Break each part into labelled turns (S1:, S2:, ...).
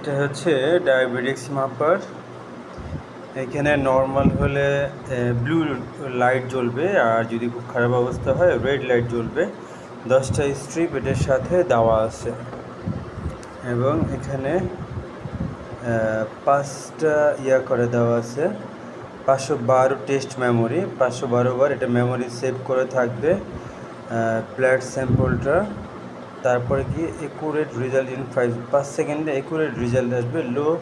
S1: এটা হচ্ছে ডায়াবেটিক্স মাপার। এখানে নর্মাল হলে ব্লু লাইট জ্বলবে, আর যদি খুব খারাপ অবস্থা হয় রেড লাইট জ্বলবে। দশটা স্ট্রিপ এটার সাথে দেওয়া আছে। এবং এখানে পাঁচটা ইয়া করে দেওয়া আছে। পাঁচশো বারো টেস্ট মেমোরি পাঁচশো বারো বার এটা মেমোরি সেভ করে থাকবে প্ল্যাট স্যাম্পলটা তারপরে কি একুরেট রেজাল্ট ইন ফাইভ পাঁচ সেকেন্ডে একুরেট রেজাল্ট আসবে low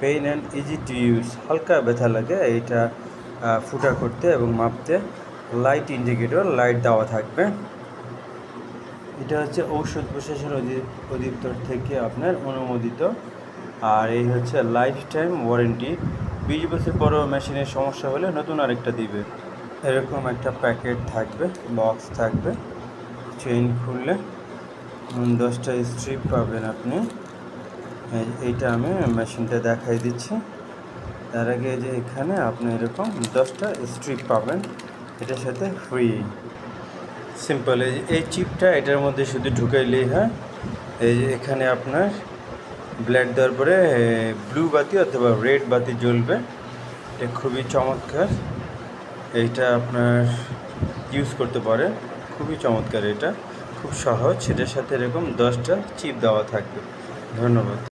S1: pain and easy to use হালকা ব্যথা লাগে, এইটা ফুটা করতে এবং মাপতে। লাইট ইন্ডিকেটর লাইট দেওয়া থাকবে। এটা হচ্ছে ঔষধ প্রশাসন অধি- অধিদপ্তর থেকে আপনার অনুমোদিত। আর এই হচ্ছে লাইফ টাইম ওয়ারেন্টি বিশ বছর পরও মেশিনের সমস্যা হলে নতুন আরেকটা দিবে। এরকম একটা প্যাকেট থাকবে বক্স থাকবে। চেইন খুললে। দশটা স্ট্রিপ পাবেন আপনি। এইটা আমি মেশিনটা দেখাই দিচ্ছি। তার আগে যে এখানে আপনি এরকম দশটা স্ট্রিপ পাবেন। এটার সাথে ফ্রি সিম্পল এই এই চিপটা এটার মধ্যে শুধু ঢুকাইলেই হয়। এই যে এখানে আপনার ব্ল্যাক দেওয়ার পরে ব্লু বাতি অথবা রেড বাতি জ্বলবে। এটা খুবই চমৎকার। এইটা আপনার ইউজ করতে পারে। খুবই চমৎকার এটা। খুব সহজ। সেটার সাথে এরকম দশটা চিপ দেওয়া থাকবে। ধন্যবাদ।